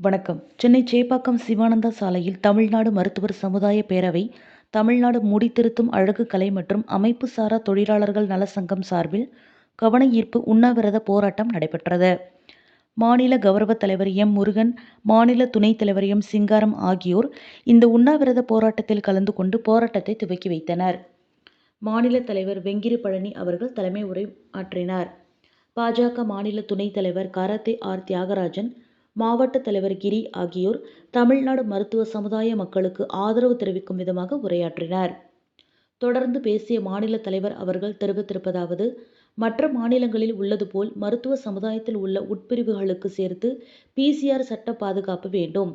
வணக்கம். சென்னை சேப்பாக்கம் சிவானந்தா சாலையில் தமிழ்நாடு மருத்துவர் சமுதாய பேரவை தமிழ்நாடு முடித்திருத்தும் அழகு கலை மற்றும் அமைப்பு சாரா தொழிலாளர்கள் நல சங்கம் சார்பில் கவன ஈர்ப்பு உண்ணாவிரத போராட்டம் நடைபெற்றது. மாநில கௌரவ தலைவர் எம் முருகன் மாநில துணைத் தலைவர் எம் சிங்காரம் ஆகியோர் இந்த உண்ணாவிரத போராட்டத்தில் கலந்து கொண்டு போராட்டத்தை துவக்கி வைத்தனர். மாநில தலைவர் வெங்கிரி பழனி அவர்கள் தலைமை உரை ஆற்றினார். பாஜக மாநில துணைத் தலைவர் கரத்தே ஆர் தியாகராஜன் மாவட்ட தலைவர் கிரி ஆகியோர் தமிழ்நாடு மருத்துவ சமுதாய மக்களுக்கு ஆதரவு தெரிவிக்கும் விதமாக உரையாற்றினர். தொடர்ந்து பேசிய மாநில தலைவர் அவர்கள் தெரிவித்திருப்பதாவது மற்ற மாநிலங்களில் உள்ளது போல் மருத்துவ சமுதாயத்தில் உள்ள உட்பிரிவுகளுக்கு சேர்த்து பிசிஆர் சட்ட பாதுகாப்பு வேண்டும்.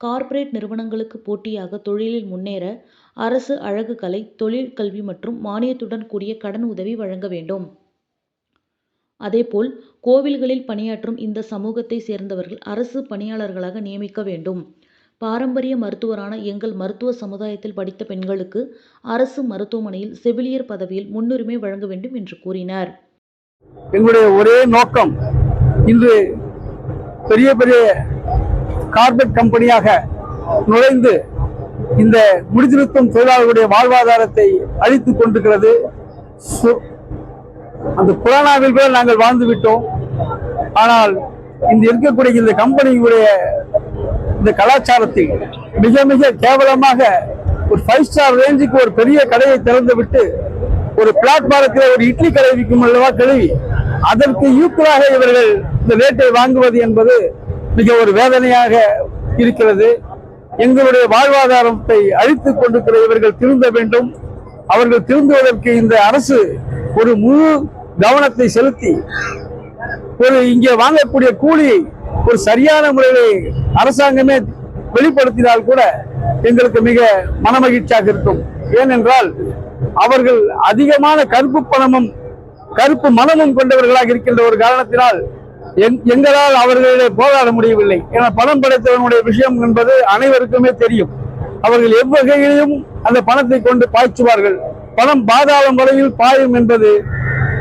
கார்ப்பரேட் நிறுவனங்களுக்கு போட்டியாக தொழிலில் முன்னேற அரசு அழகு கலை தொழில் கல்வி மற்றும் மானியத்துடன் கூடிய கடன் உதவி வழங்க வேண்டும். அதேபோல் கோவில்களில் பணியாற்றும் இந்த சமூகத்தை சேர்ந்தவர்கள் அரசு பணியாளர்களாக நியமிக்க வேண்டும். பாரம்பரிய மருத்துவரான எங்கள் மருத்துவ சமுதாயத்தில் படித்த பெண்களுக்கு அரசு மருத்துவமனையில் செவிலியர் பதவியில் முன்னுரிமை வழங்க வேண்டும் என்று கூறினார். எங்களுடைய ஒரே நோக்கம் இன்று பெரிய பெரிய கார்பரேட் கம்பெனியாக நுழைந்து இந்த முடித்திருத்தும் தொழிலாளர்களுடைய வாழ்வாதாரத்தை அழித்துக் கொண்டிருக்கிறது. அந்த புராணாவில் கூட நாங்கள் வாழ்ந்து விட்டோம். ஆனால் இந்த இருக்கக்கூடிய இந்த கம்பெனியுடைய இந்த கலாச்சாரத்தில் மிக மிக கேவலமாக ஒரு ஃபைவ் ஸ்டார் ரேஞ்சுக்கு ஒரு பெரிய கடையை திறந்து விட்டு ஒரு பிளாட்பாரத்தில் ஒரு இட்லி கடை விற்கும் அல்லவா கழுவி அதற்கு ஈக்குவலாக இவர்கள் இந்த ரேட்டை வாங்குவது என்பது மிக ஒரு வேதனையாக இருக்கிறது. எங்களுடைய வாழ்வாதாரத்தை அழித்துக் கொண்டிருக்கிற இவர்கள் திருந்த வேண்டும். அவர்கள் திருந்துவதற்கு இந்த அரசு ஒரு முழு கவனத்தை செலுத்தி ஒரு இங்கே வாங்கக்கூடிய கூலியை ஒரு சரியான முறையில் அரசாங்கமே வெளிப்படுத்தினால் கூட எங்களுக்கு மிக மனமகிழ்ச்சியாக இருக்கும். ஏனென்றால் அவர்கள் அதிகமான கருப்பு பணமும் கருப்பு மனமும் கொண்டவர்களாக இருக்கின்ற ஒரு காரணத்தினால் எங்- எங்களால் அவர்களிடையே போராட முடியவில்லை. என பணம் படைத்தவனுடைய விஷயம் என்பது அனைவருக்குமே தெரியும். அவர்கள் எவ்வகையிலும் அந்த பணத்தை கொண்டு பாய்ச்சுவார்கள். பணம் பாதாளம் வரையில் பாயும் என்பது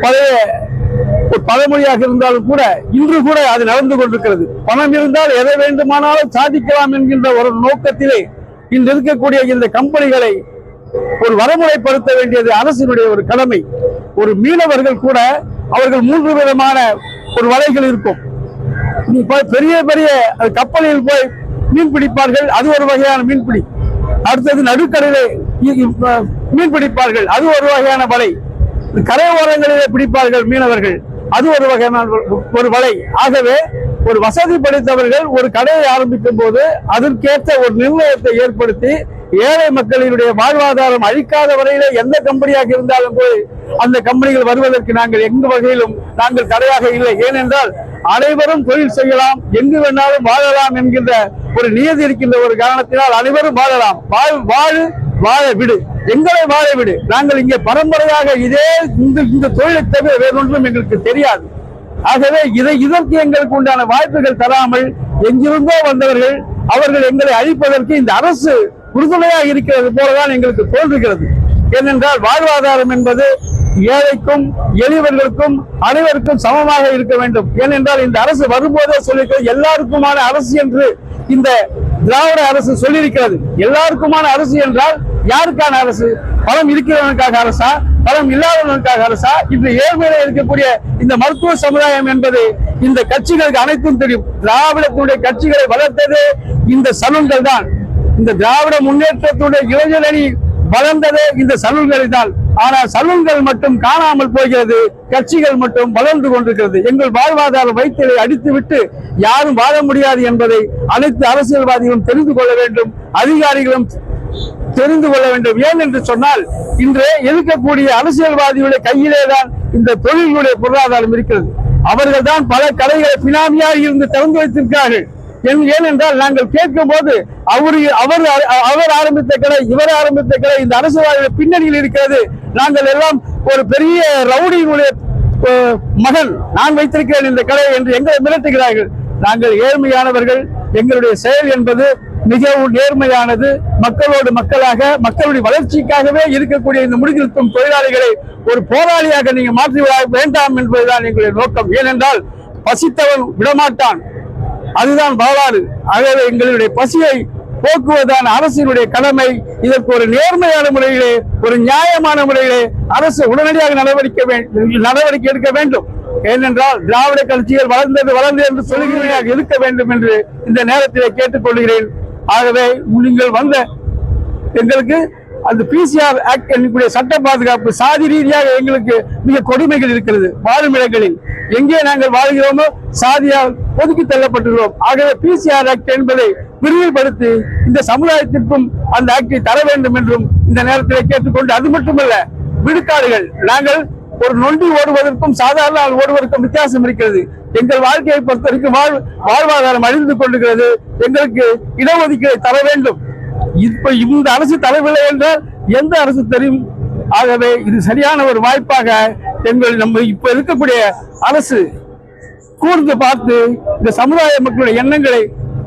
பழைய ஒரு பழமொழியாக இருந்தாலும் கூட இன்று கூட அது நடந்து கொண்டிருக்கிறது. பணம் இருந்தால் எதை வேண்டுமானாலும் சாதிக்கலாம் என்கின்ற ஒரு நோக்கத்திலே இன்று இருக்கக்கூடிய இந்த கம்பெனிகளை ஒரு வரமுறைப்படுத்த வேண்டியது அரசினுடைய ஒரு கடமை. ஒரு மீனவர்கள் கூட அவர்கள் மூன்று விதமான ஒரு வலைகள் இருக்கும். பெரிய பெரிய கப்பலில் போய் மீன் பிடிப்பார்கள் அது ஒரு வகையான மீன்பிடி. அடுத்தது நடுக்கடலை மீன் பிடிப்பார்கள் அது ஒரு வகையான வலை. கரை ஓரங்களிலே பிடிப்பார்கள் மீனவர்கள். அது ஒரு வகையான ஒரு வலை. ஆகவே ஒரு வசதி படைத்தவர்கள் ஒரு கடையை ஆரம்பிக்கும் போது அதற்கேற்ற ஒரு நிர்ணயத்தை ஏற்படுத்தி ஏழை மக்களினுடைய வாழ்வாதாரம் அழிக்காத வரையிலே எந்த கம்பெனியாக இருந்தாலும் போய் அந்த கம்பெனிகள் வருவதற்கு நாங்கள் எந்த வகையிலும் நாங்கள் தடையாக இல்லை. ஏனென்றால் அனைவரும் தொழில் செய்யலாம் எங்கு வேணாலும் வாழலாம் என்கின்ற ஒரு நியதி இருக்கின்ற ஒரு காரணத்தினால் அனைவரும் வாழலாம். வாழ் வாழு வாழ விடு. எங்களை வாழ விடு. நாங்கள் இங்கே பரம்பரையாக இதே இந்த இந்த தொழிலை தவிர வேறொன்றும் எங்களுக்கு தெரியாது. ஆகவே இதை இதற்கு எங்களுக்கு உண்டான வாய்ப்புகள் தராமல் எங்கிருந்தோ வந்தவர்கள் அவர்கள் எங்களை அழிப்பதற்கு இந்த அரசு உறுதுணையாக இருக்கிறது போலதான் எங்களுக்கு தோன்றுகிறது. ஏனென்றால் வாழ்வாதாரம் என்பது ஏழைக்கும் எளியவர்களுக்கும் அனைவருக்கும் சமமாக இருக்க வேண்டும். ஏனென்றால் இந்த அரசு வரும்போதே சொல்லியிருக்கிறது எல்லாருக்குமான அரசு என்று இந்த திராவிட அரசு சொல்லியிருக்கிறது. எல்லாருக்குமான அரசு என்றால் யாருக்கான அரசு? பணம் இருக்கிறவனுக்காக அரசா? பணம் இல்லாதவனுக்காக அரசா? இன்று ஏழ்மையில இருக்கக்கூடிய இந்த மருத்துவ சமுதாயம் என்பது இந்த கட்சிகளுக்கு அனைத்தும் தெரியும். திராவிடத்தினுடைய கட்சிகளை வளர்த்தது இந்த சலூன்கள் தான் இந்த திராவிட முன்னேற்றத்துடைய இளைஞரணி வளர்ந்தது இந்த சலூன்களை தான் ஆனால் சலூன்கள் மட்டும் காணாமல் போகிறது கட்சிகள் மட்டும் வளர்ந்து கொண்டிருக்கிறது. எங்கள் வாழ்வாதார வைத்தியரை அடித்துவிட்டு யாரும் வாழ முடியாது என்பதை அனைத்து அரசியல்வாதிகளும் தெரிந்து கொள்ள வேண்டும் அதிகாரிகளும் தெரிந்து கொள்ள வேண்டும். ஏன் என்று சொன்னால் இன்று இருக்கக்கூடிய அரசியல்வாதிகளுடைய கையிலே தான் இந்த தொழில்களுடைய பொருளாதாரம் இருக்கிறது. அவர்கள் தான் பல கடைகளை பினாமியாக இருந்து திறந்து வைத்திருக்கிறார்கள். ஏனென்றால் நாங்கள் கேட்கும் போது அவரு அவர் அவர் ஆரம்பித்த கடை இவர் ஆரம்பித்த கடை இந்த அரசியல்வாதிகள் பின்னணியில் இருக்கிறது. நாங்கள் எல்லாம் ஒரு பெரிய ரவுடியினுடைய மகன். நான் வைத்திருக்கிறேன் இந்த கடை என்று எங்களை மிரட்டுகிறார்கள். நாங்கள் ஏழ்மையானவர்கள். எங்களுடைய செயல் என்பது மிகவும் நேர்மையானது. மக்களோடு மக்களாக மக்களுடைய வளர்ச்சிக்காகவே இருக்கக்கூடிய இந்த முடிதிருத்தும் தொழிலாளிகளை ஒரு போராளியாக நீங்க மாற்றி வேண்டாம் என்பதுதான் எங்களுடைய நோக்கம். ஏனென்றால் பசித்தவன் விடமாட்டான். அதுதான் வரலாறு ஆகவே எங்களுடைய பசியை போக்குவதுதான் அரசினுடைய கடமை இதற்கு ஒரு நேர்மையான முறையிலே ஒரு நியாயமான முறையிலே அரசு உடனடியாக நடவடிக்கை நடவடிக்கை எடுக்க வேண்டும். ஏனென்றால் திராவிட கட்சிகள் வளர்ந்தது வளர்ந்தது என்று சொல்கிறீர்கள் இருக்க வேண்டும் என்று இந்த நேரத்திலே கேட்டுக்கொள்கிறேன். ஆகவே நீங்கள் வந்த எங்களுக்கு அந்த பிசிஆர் ஆக்ட் என்னுடைய சட்ட பாதுகாப்பு சாதி ரீதியாக எங்களுக்கு மிக கொடுமைகள் இருக்கிறது வாழும் இடங்களில். எங்கே நாங்கள் வாழ்கிறோமோ சாதியால் ஒதுக்கி தள்ளப்பட்டுள்ளோம். ஆகவே பிசிஆர் ஆக்ட் என்பதை விரிவுபடுத்தி இந்த சமுதாயத்திற்கும் அந்த ஆக்டை தர வேண்டும் என்றும் இந்த நேரத்தில் கேட்டுக்கொண்டு அது மட்டுமல்ல விடுக்காடுகள் நாங்கள் ஒரு நொண்டி ஓடுவதற்கும் சாதாரண ஆள் ஓடுவதற்கும் வித்தியாசம் இருக்கிறது. எங்கள் வாழ்க்கையை பொறுத்தவரைக்கும் வாழ் வாழ்வாதாரம் அழிந்து கொண்டிருக்கிறது. எங்களுக்கு இடஒதுக்கீடு தர வேண்டும். இப்ப இந்த அரசு தரவில்லை என்றால் எந்த அரசு தெரியும்? ஆகவே இது சரியான ஒரு வாய்ப்பாக எங்கள் நம்ம இப்ப இருக்கக்கூடிய அரசு கூர்ந்து பார்த்து இந்த சமுதாய மக்களுடைய எண்ணங்களை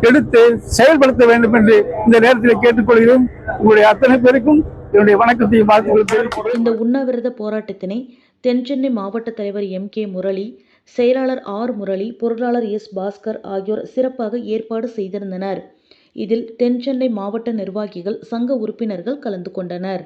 எடுத்து செயல்படுத்த வேண்டும் என்று இந்த நேரத்தில் கேட்டுக்கொள்கிறேன். உங்களுடைய அத்தனை பேருக்கும் என்னுடைய வணக்கத்தையும் வாழ்த்துக்களை இந்த உண்ணாவிரத போராட்டத்தினை தென்சென்னை மாவட்ட தலைவர் எம் கே முரளி செயலாளர் ஆர் முரளி பொருளாளர் எஸ் பாஸ்கர் ஆகியோர் சிறப்பாக ஏற்பாடு செய்திருந்தனர். இதில் தென்சென்னை மாவட்ட நிர்வாகிகள் சங்க உறுப்பினர்கள் கலந்து கொண்டனர்.